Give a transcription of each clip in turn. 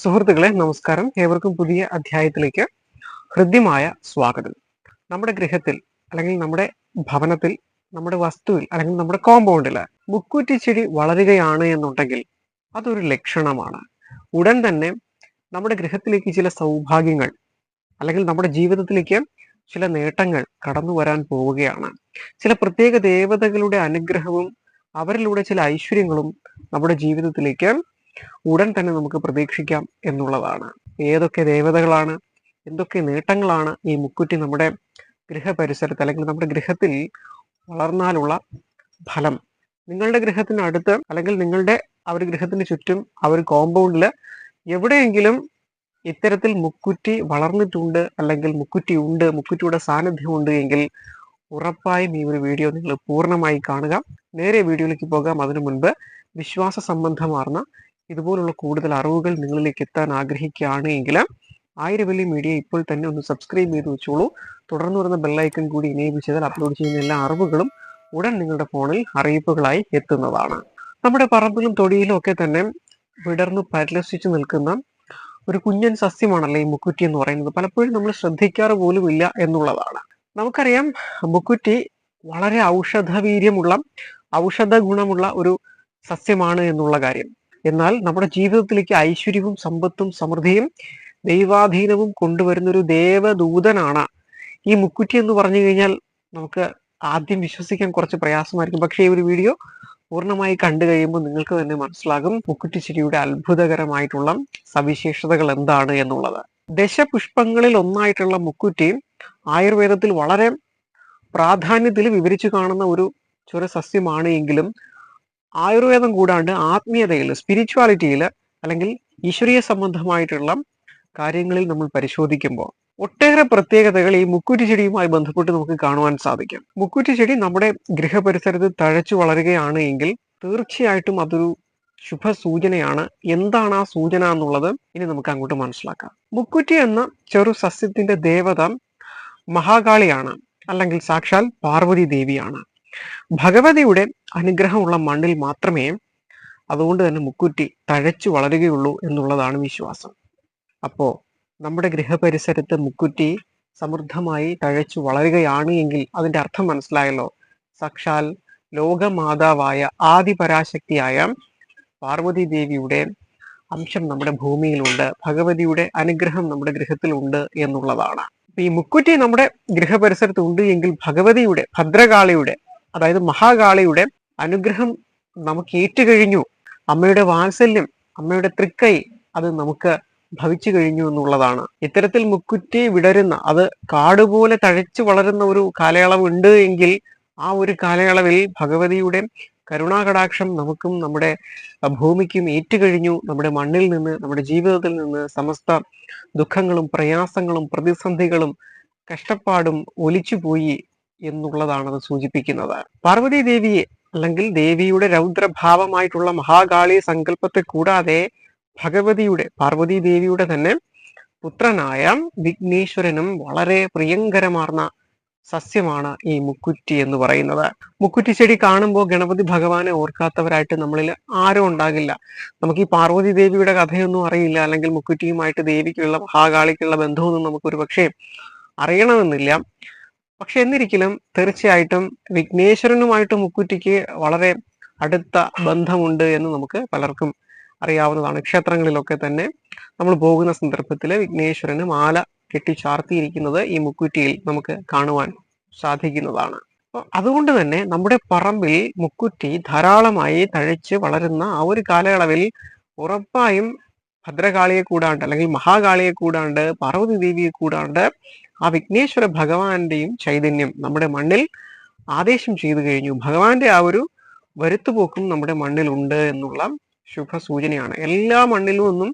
സുഹൃത്തുക്കളെ നമസ്കാരം. ഏവർക്കും പുതിയ അധ്യായത്തിലേക്ക് ഹൃദ്യമായ സ്വാഗതം. നമ്മുടെ ഗൃഹത്തിൽ അല്ലെങ്കിൽ നമ്മുടെ ഭവനത്തിൽ നമ്മുടെ വസ്തുവിൽ അല്ലെങ്കിൽ നമ്മുടെ കോമ്പൗണ്ടിൽ മുക്കൂറ്റി ചെടി വളരുകയാണ് എന്നുണ്ടെങ്കിൽ അതൊരു ലക്ഷണമാണ്. ഉടൻ തന്നെ നമ്മുടെ ഗൃഹത്തിലേക്ക് ചില സൗഭാഗ്യങ്ങൾ അല്ലെങ്കിൽ നമ്മുടെ ജീവിതത്തിലേക്ക് ചില നേട്ടങ്ങൾ കടന്നു വരാൻ പോവുകയാണ്. ചില പ്രത്യേക ദേവതകളുടെ അനുഗ്രഹവും അവരിലൂടെ ചില ഐശ്വര്യങ്ങളും നമ്മുടെ ജീവിതത്തിലേക്ക് ഉടൻ തന്നെ നമുക്ക് പ്രതീക്ഷിക്കാം എന്നുള്ളതാണ്. ഏതൊക്കെ ദേവതകളാണ് എന്തൊക്കെ നേട്ടങ്ങളാണ് ഈ മുക്കുറ്റി നമ്മുടെ ഗൃഹപരിസരത്ത് അല്ലെങ്കിൽ നമ്മുടെ ഗൃഹത്തിൽ വളർന്നാലുള്ള ഫലം? നിങ്ങളുടെ ഗൃഹത്തിനടുത്ത് അല്ലെങ്കിൽ നിങ്ങളുടെ ആ ഒരു ഗൃഹത്തിന് ചുറ്റും ആ ഒരു കോമ്പൗണ്ടിൽ എവിടെയെങ്കിലും ഇത്തരത്തിൽ മുക്കുറ്റി വളർന്നിട്ടുണ്ട് അല്ലെങ്കിൽ മുക്കുറ്റി ഉണ്ട് മുക്കുറ്റിയുടെ സാന്നിധ്യം ഉണ്ട് എങ്കിൽ ഉറപ്പായും ഈ ഒരു വീഡിയോ നിങ്ങൾ പൂർണമായി കാണുക. നേരെ വീഡിയോയിലേക്ക് പോകാം. അതിനു മുൻപ് വിശ്വാസ സംബന്ധമാർന്ന ഇതുപോലുള്ള കൂടുതൽ അറിവുകൾ നിങ്ങളിലേക്ക് എത്താൻ ആഗ്രഹിക്കുകയാണ് എങ്കിൽ ആയിരവല്ലി മീഡിയ ഇപ്പോൾ തന്നെ ഒന്ന് സബ്സ്ക്രൈബ് ചെയ്ത് വെച്ചോളൂ. തുടർന്ന് വരുന്ന ബെല്ലൈക്കൺ കൂടി ഇനേബിൾ ചെയ്താൽ അപ്ലോഡ് ചെയ്യുന്ന എല്ലാ അറിവുകളും ഉടൻ നിങ്ങളുടെ ഫോണിൽ അറിയിപ്പുകളായി എത്തുന്നതാണ്. നമ്മുടെ പറമ്പിലും തൊടിയിലും ഒക്കെ തന്നെ വിടർന്ന് പരിലസിച്ച് നിൽക്കുന്ന ഒരു കുഞ്ഞൻ സസ്യമാണല്ലേ ഈ മുക്കുറ്റി എന്ന് പറയുന്നത്. പലപ്പോഴും നമ്മൾ ശ്രദ്ധിക്കാറ് പോലുമില്ല എന്നുള്ളതാണ്. നമുക്കറിയാം മുക്കുറ്റി വളരെ ഔഷധവീര്യമുള്ള ഔഷധ ഗുണമുള്ള ഒരു സസ്യമാണ് എന്നുള്ള കാര്യം. എന്നാൽ നമ്മുടെ ജീവിതത്തിലേക്ക് ഐശ്വര്യവും സമ്പത്തും സമൃദ്ധിയും ദൈവാധീനവും കൊണ്ടുവരുന്ന ഒരു ദേവദൂതനാണ്. ഈ മുക്കുറ്റി എന്ന് പറഞ്ഞു കഴിഞ്ഞാൽ നമുക്ക് ആദ്യം വിശ്വസിക്കാൻ കുറച്ച് പ്രയാസമായിരിക്കും. പക്ഷേ ഈ ഒരു വീഡിയോ പൂർണമായി കണ്ടു കഴിയുമ്പോൾ നിങ്ങൾക്ക് തന്നെ മനസ്സിലാകും മുക്കുറ്റിച്ചിരിയുടെ അത്ഭുതകരമായിട്ടുള്ള സവിശേഷതകൾ എന്താണ് എന്നുള്ളത്. ദശപുഷ്പങ്ങളിൽ ഒന്നായിട്ടുള്ള മുക്കുറ്റി ആയുർവേദത്തിൽ വളരെ പ്രാധാന്യത്തിൽ വിവരിച്ചു കാണുന്ന ഒരു ചെറു സസ്യമാണ് എങ്കിലും ആയുർവേദം കൂടാണ്ട് ആത്മീയതയിൽ സ്പിരിച്വാലിറ്റിയിൽ അല്ലെങ്കിൽ ഈശ്വരീയ സംബന്ധമായിട്ടുള്ള കാര്യങ്ങളിൽ നമ്മൾ പരിശോധിക്കുമ്പോൾ ഒട്ടേറെ പ്രത്യേകതകൾ ഈ മുക്കുറ്റി ചെടിയുമായി ബന്ധപ്പെട്ട് നമുക്ക് കാണുവാൻ സാധിക്കും. മുക്കുറ്റി ചെടി നമ്മുടെ ഗൃഹപരിസരത്ത് തഴച്ചു വളരുകയാണ് എങ്കിൽ തീർച്ചയായിട്ടും അതൊരു ശുഭ സൂചനയാണ് എന്താണ് ആ സൂചന എന്നുള്ളത് ഇനി നമുക്ക് അങ്ങോട്ട് മനസ്സിലാക്കാം. മുക്കുറ്റി എന്ന ചെറു സസ്യത്തിന്റെ ദേവത മഹാകാളിയാണ് അല്ലെങ്കിൽ സാക്ഷാൽ പാർവതി ദേവിയാണ്. ഭഗവതിയുടെ അനുഗ്രഹമുള്ള മണ്ണിൽ മാത്രമേ അതുകൊണ്ട് തന്നെ മുക്കുറ്റി തഴച്ചു വളരുകയുള്ളൂ എന്നുള്ളതാണ് വിശ്വാസം. അപ്പോ നമ്മുടെ ഗൃഹപരിസരത്ത് മുക്കുറ്റി സമൃദ്ധമായി തഴച്ചു വളരുകയാണ് എങ്കിൽ അതിന്റെ അർത്ഥം മനസ്സിലായല്ലോ. സാക്ഷാൽ ലോകമാതാവായ ആദിപരാശക്തിയായ പാർവതി ദേവിയുടെ അംശം നമ്മുടെ ഭൂമിയിലുണ്ട്. ഭഗവതിയുടെ അനുഗ്രഹം നമ്മുടെ ഗൃഹത്തിലുണ്ട് എന്നുള്ളതാണ്. ഈ മുക്കുറ്റി നമ്മുടെ ഗൃഹപരിസരത്ത് ഉണ്ട് എങ്കിൽ ഭഗവതിയുടെ ഭദ്രകാളിയുടെ അതായത് മഹാകാളിയുടെ അനുഗ്രഹം നമുക്ക് ഏറ്റുകഴിഞ്ഞു. അമ്മയുടെ വാത്സല്യം അമ്മയുടെ തൃക്കൈ അത് നമുക്ക് ഭവിച്ചു കഴിഞ്ഞു എന്നുള്ളതാണ്. ഇത്തരത്തിൽ മുക്കുറ്റി വിടരുന്ന അത് കാടുപോലെ തഴച്ചു വളരുന്ന ഒരു കാലയളവ് ഉണ്ട് എങ്കിൽ ആ ഒരു കാലയളവിൽ ഭഗവതിയുടെ കരുണാകടാക്ഷം നമുക്കും നമ്മുടെ ഭൂമിക്കും ഏറ്റുകഴിഞ്ഞു. നമ്മുടെ മണ്ണിൽ നിന്ന് നമ്മുടെ ജീവിതത്തിൽ നിന്ന് സമസ്ത ദുഃഖങ്ങളും പ്രയാസങ്ങളും പ്രതിസന്ധികളും കഷ്ടപ്പാടും ഒലിച്ചുപോയി. എന്നുള്ളതാണ് അത് സൂചിപ്പിക്കുന്നത്. പാർവതി ദേവിയെ അല്ലെങ്കിൽ ദേവിയുടെ രൗദ്രഭാവമായിട്ടുള്ള മഹാകാളി സങ്കല്പത്തെ കൂടാതെ ഭഗവതിയുടെ പാർവതി ദേവിയുടെ തന്നെ പുത്രനായ വിഘ്നേശ്വരനും വളരെ പ്രിയങ്കരമാർന്ന സസ്യമാണ് ഈ മുക്കുറ്റി എന്ന് പറയുന്നത്. മുക്കുറ്റി ചെടി കാണുമ്പോൾ ഗണപതി ഭഗവാനെ ഓർക്കാത്തവരായിട്ട് നമ്മളിൽ ആരും ഉണ്ടാകില്ല. നമുക്ക് ഈ പാർവതി ദേവിയുടെ കഥയൊന്നും അറിയില്ല. അല്ലെങ്കിൽ മുക്കുറ്റിയുമായിട്ട് ദേവിക്കുള്ള മഹാകാളിക്കുള്ള ബന്ധമൊന്നും നമുക്ക് ഒരു പക്ഷേ അറിയണമെന്നില്ല. പക്ഷെ എന്നിരിക്കലും തീർച്ചയായിട്ടും വിഘ്നേശ്വരനുമായിട്ട് മുക്കുറ്റിക്ക് വളരെ അടുത്ത ബന്ധമുണ്ട് എന്ന് നമുക്ക് പലർക്കും അറിയാവുന്നതാണ്. ക്ഷേത്രങ്ങളിലൊക്കെ തന്നെ നമ്മൾ പോകുന്ന സന്ദർഭത്തിൽ വിഘ്നേശ്വരന് മാല കെട്ടി ചാർത്തിയിരിക്കുന്നത് ഈ മുക്കുറ്റിയിൽ നമുക്ക് കാണുവാൻ സാധിക്കുന്നതാണ്. അതുകൊണ്ട് തന്നെ നമ്മുടെ പറമ്പിൽ മുക്കുറ്റി ധാരാളമായി തഴച്ച് വളരുന്ന ആ ഒരു കാലയളവിൽ ഉറപ്പായും ഭദ്രകാളിയെ കൂടാണ്ട് അല്ലെങ്കിൽ മഹാകാളിയെ കൂടാണ്ട് പാർവതി ദേവിയെ കൂടാണ്ട് ആ വിഘ്നേശ്വര ഭഗവാന്റെയും ചൈതന്യം നമ്മുടെ മണ്ണിൽ ആദേശം ചെയ്തു കഴിഞ്ഞു. ഭഗവാന്റെ ആ ഒരു വരുത്തുപോക്കും നമ്മുടെ മണ്ണിലുണ്ട് എന്നുള്ള ശുഭ സൂചനയാണ് എല്ലാ മണ്ണിലും ഒന്നും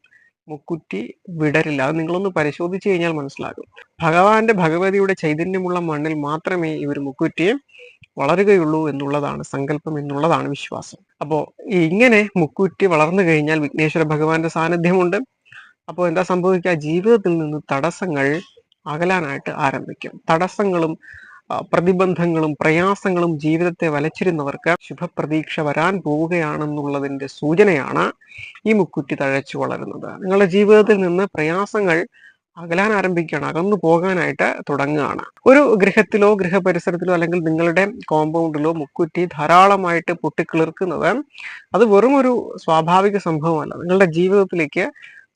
മുക്കുറ്റി വിടരില്ല. അത് നിങ്ങളൊന്ന് പരിശോധിച്ചു കഴിഞ്ഞാൽ മനസ്സിലാകും. ഭഗവാന്റെ ഭഗവതിയുടെ ചൈതന്യമുള്ള മണ്ണിൽ മാത്രമേ ഈ ഒരു മുക്കുറ്റി വളരുകയുള്ളൂ എന്നുള്ളതാണ് സങ്കല്പം എന്നുള്ളതാണ് വിശ്വാസം. അപ്പോ ഇങ്ങനെ മുക്കുറ്റി വളർന്നു കഴിഞ്ഞാൽ വിഘ്നേശ്വര ഭഗവാന്റെ സാന്നിധ്യമുണ്ട്. അപ്പോൾ എന്താ സംഭവിക്കുക? ജീവിതത്തിൽ നിന്ന് തടസ്സങ്ങൾ അകലാനായിട്ട് ആരംഭിക്കും. തടസ്സങ്ങളും പ്രതിബന്ധങ്ങളും പ്രയാസങ്ങളും ജീവിതത്തെ വലച്ചിരുന്നവർക്ക് ശുഭപ്രതീക്ഷ വരാൻ പോവുകയാണെന്നുള്ളതിന്റെ സൂചനയാണ് ഈ മുക്കുറ്റി തഴച്ചു വളരുന്നത്. നിങ്ങളുടെ ജീവിതത്തിൽ നിന്ന് പ്രയാസങ്ങൾ അകലാൻ ആരംഭിക്കുകയാണ് അകന്നു പോകാനായിട്ട് തുടങ്ങുകയാണ്. ഒരു ഗൃഹത്തിലോ ഗൃഹപരിസരത്തിലോ അല്ലെങ്കിൽ നിങ്ങളുടെ കോമ്പൗണ്ടിലോ മുക്കുറ്റി ധാരാളമായിട്ട് പൊട്ടിക്കിളിർക്കുന്നത് അത് വെറും ഒരു സ്വാഭാവിക സംഭവമല്ല. നിങ്ങളുടെ ജീവിതത്തിലേക്ക്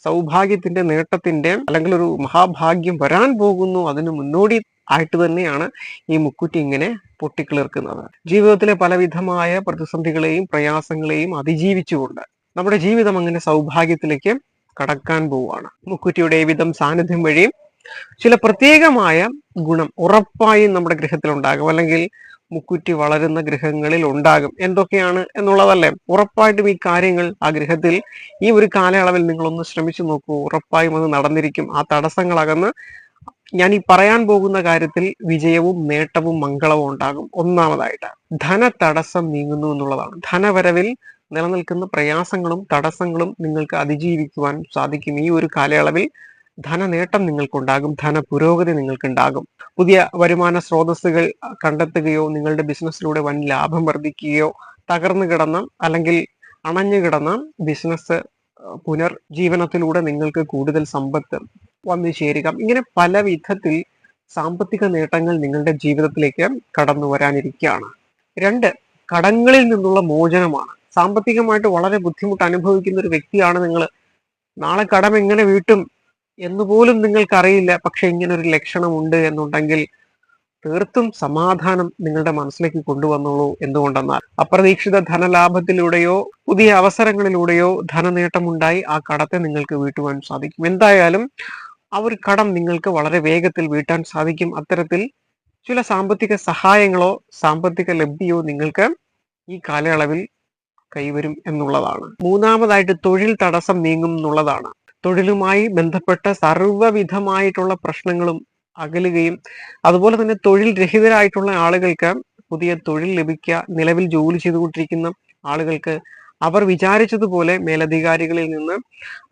സൗഭാഗ്യത്തിന്റെ നേട്ടത്തിന്റെ അല്ലെങ്കിൽ ഒരു മഹാഭാഗ്യം വരാൻ പോകുന്നു അതിന് മുന്നോടി ആയിട്ട് തന്നെയാണ് ഈ മുക്കുറ്റി ഇങ്ങനെ പൊട്ടിക്കിളിർക്കുന്നത്. ജീവിതത്തിലെ പലവിധമായ പ്രതിസന്ധികളെയും പ്രയാസങ്ങളെയും അതിജീവിച്ചുകൊണ്ട് നമ്മുടെ ജീവിതം അങ്ങനെ സൗഭാഗ്യത്തിലേക്ക് കടക്കാൻ പോവുകയാണ്. മുക്കുറ്റിയുടെ വിധം സാന്നിധ്യം വഴിയും ചില പ്രത്യേകമായ ഗുണം ഉറപ്പായും നമ്മുടെ ഗ്രഹത്തിൽ ഉണ്ടാകും അല്ലെങ്കിൽ മുക്കുറ്റി വളരുന്ന ഗ്രഹങ്ങളിൽ ഉണ്ടാകും. എന്തൊക്കെയാണ് എന്നുള്ളതല്ലേ? ഉറപ്പായിട്ടും ഈ കാര്യങ്ങൾ ആ ഗ്രഹത്തിൽ ഈ ഒരു കാലയളവിൽ നിങ്ങളൊന്ന് ശ്രമിച്ചു നോക്കൂ. ഉറപ്പായും അത് നടന്നിരിക്കും. ആ തടസ്സങ്ങളകന്ന് ഞാൻ ഈ പറയാൻ പോകുന്ന കാര്യത്തിൽ വിജയവും നേട്ടവും മംഗളവും ഉണ്ടാകും. ഒന്നാമതായിട്ട് ധന തടസ്സം നീങ്ങുന്നു എന്നുള്ളതാണ്. ധനവരവിൽ നിലനിൽക്കുന്ന പ്രയാസങ്ങളും തടസ്സങ്ങളും നിങ്ങൾക്ക് അതിജീവിക്കുവാൻ സാധിക്കും ഈ ഒരു കാലയളവിൽ. ധനനേട്ടം നിങ്ങൾക്കുണ്ടാകും ധന പുരോഗതി നിങ്ങൾക്കുണ്ടാകും. പുതിയ വരുമാന സ്രോതസ്സുകൾ കണ്ടെത്തുകയോ നിങ്ങളുടെ ബിസിനസ്സിലൂടെ വൻ ലാഭം വർദ്ധിക്കുകയോ തകർന്നു കിടന്ന അല്ലെങ്കിൽ അണഞ്ഞു കിടന്ന ബിസിനസ് പുനർജീവനത്തിലൂടെ നിങ്ങൾക്ക് കൂടുതൽ സമ്പത്ത് വന്നു ചേരുക. ഇങ്ങനെ പല വിധത്തിൽ സാമ്പത്തിക നേട്ടങ്ങൾ നിങ്ങളുടെ ജീവിതത്തിലേക്ക് കടന്നു വരാനിരിക്കുകയാണ്. രണ്ട് കടങ്ങളിൽ നിന്നുള്ള മോചനമാണ്. സാമ്പത്തികമായിട്ട് വളരെ ബുദ്ധിമുട്ട് അനുഭവിക്കുന്ന ഒരു വ്യക്തിയാണ് നിങ്ങൾ. നാളെ കടം എങ്ങനെ വീട്ടും? എന്ന് പോലും നിങ്ങൾക്കറിയില്ല പക്ഷെ ഇങ്ങനെ ഒരു ലക്ഷണമുണ്ട് എന്നുണ്ടെങ്കിൽ തീർത്തും സമാധാനം നിങ്ങളുടെ മനസ്സിലേക്ക് കൊണ്ടുവന്നോളൂ എന്തുകൊണ്ടെന്നാൽ. അപ്രതീക്ഷിത ധനലാഭത്തിലൂടെയോ പുതിയ അവസരങ്ങളിലൂടെയോ ധനനേട്ടമുണ്ടായി ആ കടത്തെ നിങ്ങൾക്ക് വീട്ടുവാൻ സാധിക്കും. എന്തായാലും ആ ഒരു കടം നിങ്ങൾക്ക് വളരെ വേഗത്തിൽ വീട്ടാൻ സാധിക്കും. അത്തരത്തിൽ ചില സാമ്പത്തിക സഹായങ്ങളോ സാമ്പത്തിക ലബ്ധിയോ നിങ്ങൾക്ക് ഈ കാലയളവിൽ കൈവരും എന്നുള്ളതാണ്. മൂന്നാമതായിട്ട് തൊഴിൽ തടസ്സം നീങ്ങും എന്നുള്ളതാണ്. തൊഴിലുമായി ബന്ധപ്പെട്ട സർവവിധമായിട്ടുള്ള പ്രശ്നങ്ങളും അകലുകയും അതുപോലെ തന്നെ തൊഴിൽ രഹിതരായിട്ടുള്ള ആളുകൾക്ക് പുതിയ തൊഴിൽ ലഭിക്കുക നിലവിൽ ജോലി ചെയ്തുകൊണ്ടിരിക്കുന്ന ആളുകൾക്ക് അവർ വിചാരിച്ചതുപോലെ മേലധികാരികളിൽ നിന്ന്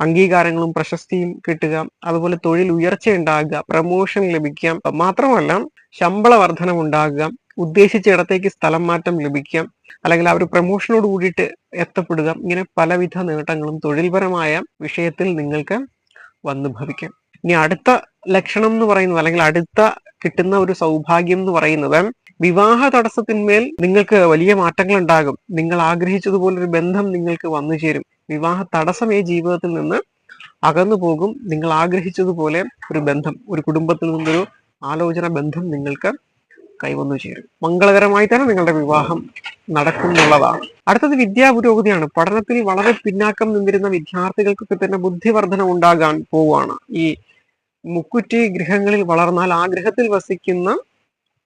അംഗീകാരങ്ങളും പ്രശസ്തിയും കിട്ടുക അതുപോലെ തൊഴിൽ ഉയർച്ച ഉണ്ടാകുക പ്രമോഷൻ ലഭിക്കുക മാത്രമല്ല ശമ്പള വർധനം ഉണ്ടാകുക ഉദ്ദേശിച്ച ഇടത്തേക്ക് സ്ഥലം മാറ്റം ലഭിക്കാം. അല്ലെങ്കിൽ ആ ഒരു പ്രമോഷനോട് കൂടിയിട്ട് എത്തപ്പെടുക. ഇങ്ങനെ പലവിധ നേട്ടങ്ങളും തൊഴിൽപരമായ വിഷയത്തിൽ നിങ്ങൾക്ക് വന്നു ഭവിക്കാം. ഇനി അടുത്ത ലക്ഷണം എന്ന് പറയുന്നത് അല്ലെങ്കിൽ അടുത്ത കിട്ടുന്ന ഒരു സൗഭാഗ്യം എന്ന് പറയുന്നത് വിവാഹ തടസ്സത്തിന്മേൽ നിങ്ങൾക്ക് വലിയ മാറ്റങ്ങൾ ഉണ്ടാകും നിങ്ങൾ ആഗ്രഹിച്ചതുപോലെ ഒരു ബന്ധം നിങ്ങൾക്ക് വന്നു ചേരും. വിവാഹ തടസ്സം ഈ ജീവിതത്തിൽ നിന്ന് അകന്നു പോകും. നിങ്ങൾ ആഗ്രഹിച്ചതുപോലെ ഒരു ബന്ധം ഒരു കുടുംബത്തിൽ നിന്നൊരു ആലോചന ബന്ധം നിങ്ങൾക്ക് കൈവന്നു ചേരും മംഗളകരമായി തന്നെ നിങ്ങളുടെ വിവാഹം നടക്കും എന്നുള്ളതാണ് അടുത്തത് വിദ്യാ പുരോഗതിയാണ് പഠനത്തിൽ വളരെ പിന്നാക്കം നിന്നിരുന്ന വിദ്യാർത്ഥികൾക്കൊക്കെ തന്നെ ബുദ്ധിവർദ്ധനം ഉണ്ടാകാൻ പോവുകയാണ്. ഈ മുക്കുറ്റി ഗ്രഹങ്ങളിൽ വളർന്നാൽ ആ ഗൃഹത്തിൽ വസിക്കുന്ന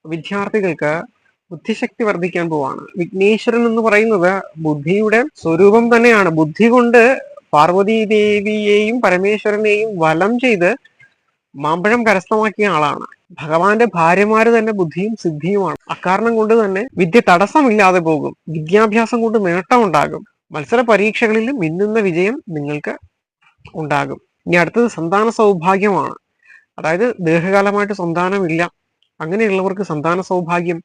വിദ്യാർത്ഥികൾക്ക് ബുദ്ധിശക്തി വർദ്ധിക്കാൻ പോവാണ് വിഘ്നേശ്വരൻ എന്ന് പറയുന്നത് ബുദ്ധിയുടെ സ്വരൂപം തന്നെയാണ്. ബുദ്ധി കൊണ്ട് പാർവതി ദേവിയെയും പരമേശ്വരനെയും വലം ചെയ്ത് മാമ്പഴം കരസ്ഥമാക്കിയ ആളാണ്. ഭഗവാന്റെ ഭാര്യമാര് തന്നെ ബുദ്ധിയും സിദ്ധിയുമാണ്. അക്കാരണം കൊണ്ട് തന്നെ വിദ്യ തടസ്സമില്ലാതെ പോകും. വിദ്യാഭ്യാസം കൊണ്ട് നേട്ടമുണ്ടാകും. മത്സര പരീക്ഷകളിൽ മിന്നുന്ന വിജയം നിങ്ങൾക്ക് ഉണ്ടാകും. ഇനി അടുത്തത് സന്താന സൗഭാഗ്യമാണ്. അതായത് ദീർഘകാലമായിട്ട് സന്താനമില്ല. അങ്ങനെയുള്ളവർക്ക് സന്താന സൗഭാഗ്യം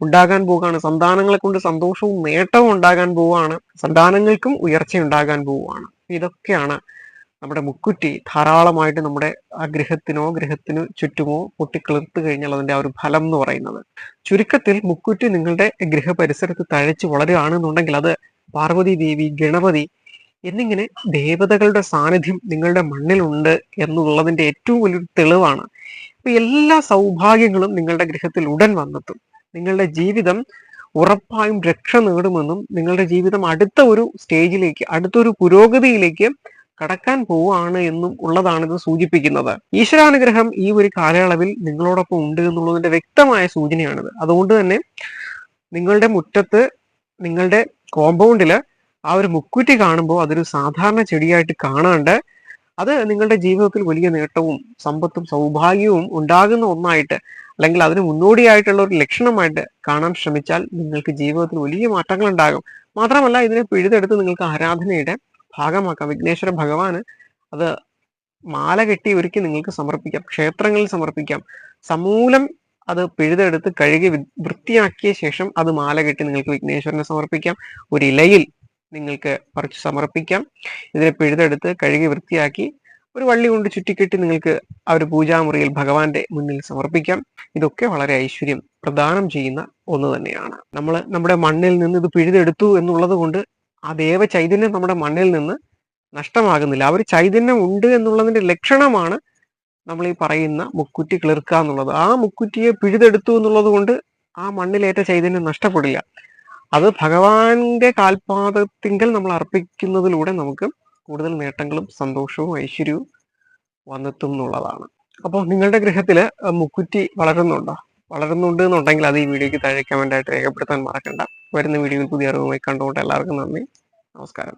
ഉണ്ടാകാൻ പോവുകയാണ്. സന്താനങ്ങളെ കൊണ്ട് സന്തോഷവും നേട്ടവും ഉണ്ടാകാൻ പോവുകയാണ്. സന്താനങ്ങൾക്കും ഉയർച്ച ഉണ്ടാകാൻ പോവുകയാണ്. ഇതൊക്കെയാണ് നമ്മുടെ മുക്കുറ്റി ധാരാളമായിട്ട് നമ്മുടെ ആ ഗൃഹത്തിനോ ഗൃഹത്തിനു ചുറ്റുമോ പൊട്ടിക്കിളിർത്ത് കഴിഞ്ഞാൽ അതിന്റെ ആ ഒരു ഫലം എന്ന് പറയുന്നത്. ചുരുക്കത്തിൽ മുക്കുറ്റി നിങ്ങളുടെ ഗൃഹ പരിസരത്ത് തഴച്ച് വളരുകയാണെന്നുണ്ടെങ്കിൽ അത് പാർവതി ദേവി ഗണപതി എന്നിങ്ങനെ ദേവതകളുടെ സാന്നിധ്യം നിങ്ങളുടെ മണ്ണിലുണ്ട് എന്നുള്ളതിന്റെ ഏറ്റവും വലിയൊരു തെളിവാണ്. അപ്പൊ എല്ലാ സൗഭാഗ്യങ്ങളും നിങ്ങളുടെ ഗൃഹത്തിൽ ഉടൻ വന്നെത്തും. നിങ്ങളുടെ ജീവിതം ഉറപ്പായും രക്ഷ നേടുമെന്നും നിങ്ങളുടെ ജീവിതം അടുത്ത ഒരു സ്റ്റേജിലേക്ക് അടുത്തൊരു പുരോഗതിയിലേക്ക് കടക്കാൻ പോവാണ് എന്നും ഉള്ളതാണ് ഇത് സൂചിപ്പിക്കുന്നത്. ഈശ്വരാനുഗ്രഹം ഈ ഒരു കാലയളവിൽ നിങ്ങളോടൊപ്പം ഉണ്ട് എന്നുള്ളതിന്റെ വ്യക്തമായ സൂചനയാണിത്. അതുകൊണ്ട് തന്നെ നിങ്ങളുടെ മുറ്റത്ത് നിങ്ങളുടെ കോമ്പൗണ്ടിൽ ആ ഒരു മുക്കുറ്റി കാണുമ്പോൾ അതൊരു സാധാരണ ചെടിയായിട്ട് കാണാണ്ട് അത് നിങ്ങളുടെ ജീവിതത്തിൽ വലിയ നേട്ടവും സമ്പത്തും സൗഭാഗ്യവും ഉണ്ടാകുന്ന ഒന്നായിട്ട് അല്ലെങ്കിൽ അതിന് മുന്നോടിയായിട്ടുള്ള ഒരു ലക്ഷണമായിട്ട് കാണാൻ ശ്രമിച്ചാൽ നിങ്ങൾക്ക് ജീവിതത്തിൽ വലിയ മാറ്റങ്ങൾ ഉണ്ടാകും മാത്രമല്ല ഇതിനെ പിഴുതെടുത്ത് നിങ്ങൾക്ക് ആരാധനയുടെ ഭാഗമാക്കാം. വിഘ്നേശ്വര ഭഗവാന് അത് മാല കെട്ടി ഒരുക്കി നിങ്ങൾക്ക് സമർപ്പിക്കാം. ക്ഷേത്രങ്ങളിൽ സമർപ്പിക്കാം. സമൂലം അത് പിഴുതെടുത്ത് കഴുകി വൃത്തിയാക്കിയ ശേഷം അത് മാല കെട്ടി നിങ്ങൾക്ക് വിഘ്നേശ്വരനെ സമർപ്പിക്കാം. ഒരു ഇലയിൽ നിങ്ങൾക്ക് പറിച്ച് സമർപ്പിക്കാം. ഇതിനെ പിഴുതെടുത്ത് കഴുകി വൃത്തിയാക്കി ഒരു വള്ളി കൊണ്ട് ചുറ്റിക്കെട്ടി നിങ്ങൾക്ക് ആ ഒരു പൂജാമുറിയിൽ ഭഗവാന്റെ മുന്നിൽ സമർപ്പിക്കാം. ഇതൊക്കെ വളരെ ഐശ്വര്യം പ്രദാനം ചെയ്യുന്ന ഒന്ന് തന്നെയാണ്. നമ്മൾ നമ്മുടെ മണ്ണിൽ നിന്ന് ഇത് പിഴുതെടുത്തു എന്നുള്ളത് കൊണ്ട് ആ ദേവ ചൈതന്യം നമ്മുടെ മണ്ണിൽ നിന്ന് നഷ്ടമാകുന്നില്ല. ആ ഒരു ചൈതന്യം ഉണ്ട് എന്നുള്ളതിന്റെ ലക്ഷണമാണ് നമ്മൾ ഈ പറയുന്ന മുക്കുറ്റി കിളിർക്കുക എന്നുള്ളത്. ആ മുക്കുറ്റിയെ പിഴുതെടുത്തു എന്നുള്ളത് കൊണ്ട് ആ മണ്ണിലേറ്റ ചൈതന്യം നഷ്ടപ്പെടില്ല. അത് ഭഗവാന്റെ കാൽപാദത്തിങ്കൽ നമ്മൾ അർപ്പിക്കുന്നതിലൂടെ നമുക്ക് കൂടുതൽ നേട്ടങ്ങളും സന്തോഷവും ഐശ്വര്യവും വന്നെത്തും എന്നുള്ളതാണ്. അപ്പോൾ നിങ്ങളുടെ ഗൃഹത്തിൽ മുക്കുറ്റി വളരുന്നുണ്ടോ? വളരുന്നുണ്ട് എന്നുണ്ടെങ്കിൽ അത് ഈ വീഡിയോയ്ക്ക് താഴെ കമന്റായിട്ട് രേഖപ്പെടുത്താൻ മറക്കണ്ട. വരുന്ന വീഡിയോയിൽ പുതിയ അറിവുമായി കണ്ടുകൊണ്ട് എല്ലാവർക്കും നന്ദി. നമസ്കാരം.